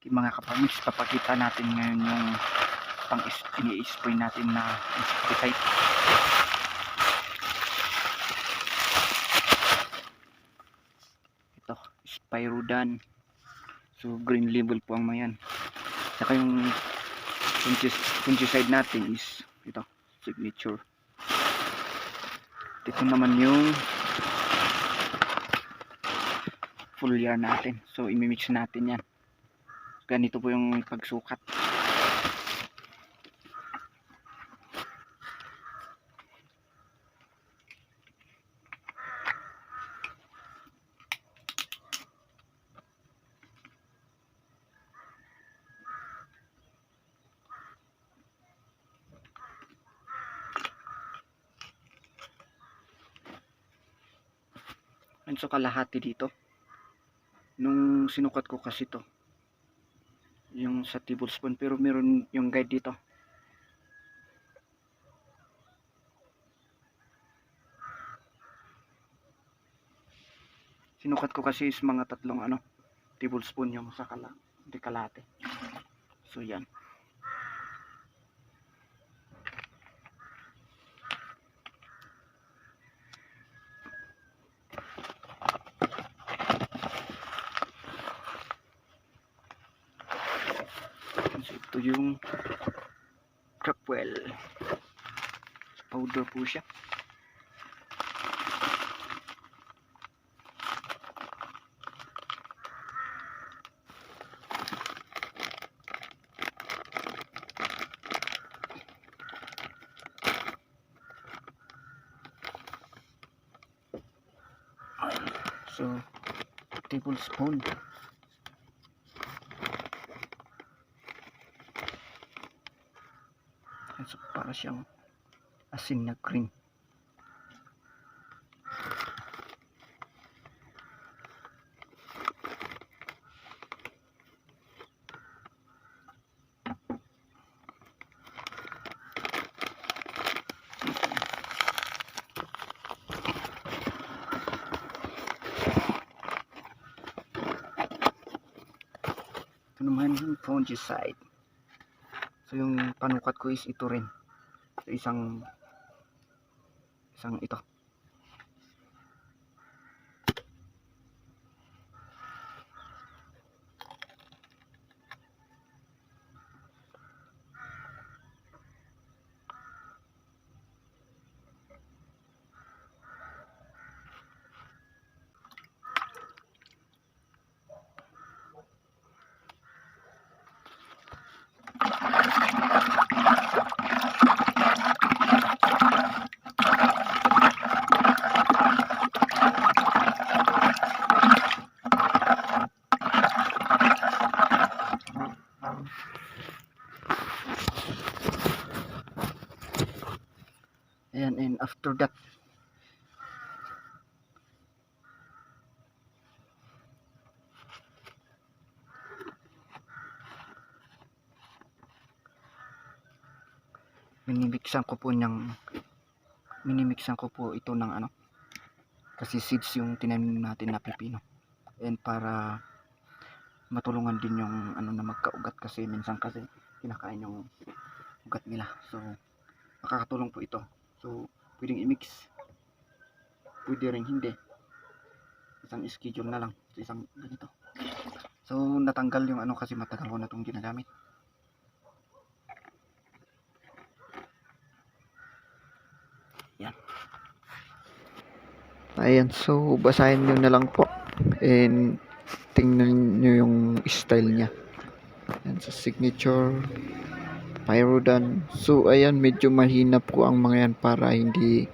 Mga kapamix, papakita natin ngayon yung pang ini-spray natin na insecticide. Ito, Spyrodan. So, green label po ang mga yan. Saka yung fungi- fungicide natin is ito, signature. Ito naman yung foliar natin. So, imimix natin yan. Ganito po yung pagsukat. Ano so kalahati dito? Nung sinukat ko kasi to yung sa tablespoon pero meron yung guide dito. Sinukat ko kasi is mga tatlong ano tablespoon yung sa kala kalate so yan So, ito yung crapwell powder po siya. So tablespoon para siyang asin na cream. Naman yung fungicide. So yung panukat ko is ito rin. So, isang isang ito. Ayan, and after that, minimixan ko po ng minimixan ko po ito ng ano kasi seeds yung tinanim natin na pepino and para matulungan din yung ano na magkaugat kasi minsan kasi kinakain yung ugat nila. So makakatulong po ito so pwedeng i-mix. Pwede rin hindi. Isang schedule na lang sa isang ganito. So natanggal yung ano kasi matagal ko na itong ginagamit. Yan. Ayan so basahin nyo na lang po. And tingnan nyo yung style niya. Yan sa signature pyrodan so ayan medyo mahina po ang mga yan para hindi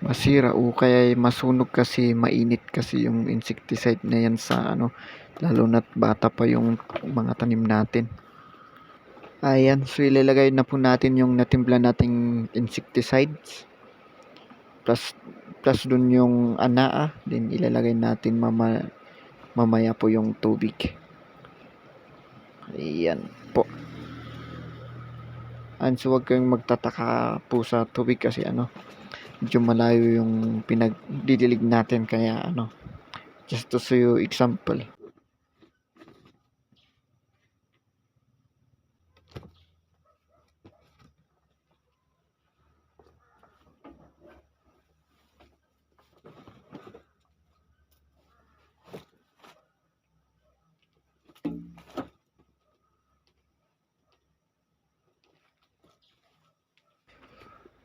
masira o kaya masunog kasi mainit kasi yung insecticide na yan sa ano lalo na't bata pa yung mga tanim natin. Ayan so ilalagay na po natin yung natimpla nating insecticides. Plus plus dun yung anaa then ilalagay natin mama, mamaya po yung tubig. Ayan po And so huwag kayong magtataka po sa tubig kasi ano, medyo malayo yung pinagdidilig natin kaya ano, just to show you example.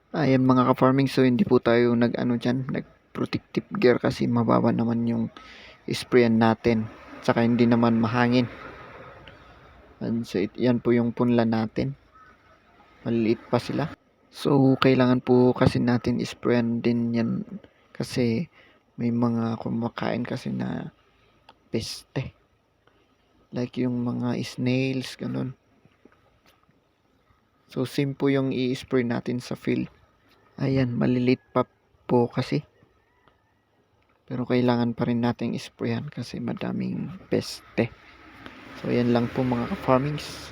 Ayan mga ka-farming, so hindi po tayo nag-ano dyan, nag-protective gear kasi mababa naman yung sprayan natin. Tsaka hindi naman mahangin. And so, it- yan po yung punla natin. Maliliit pa sila. So, kailangan po kasi natin sprayan din yan kasi may mga kumakain kasi na peste. Like yung mga snails, ganun. So, same po yung i-spray natin sa field. Ayan, malilit pa po kasi. Pero kailangan pa rin nating isprayan kasi madaming peste. So, ayan lang po mga ka-farmings.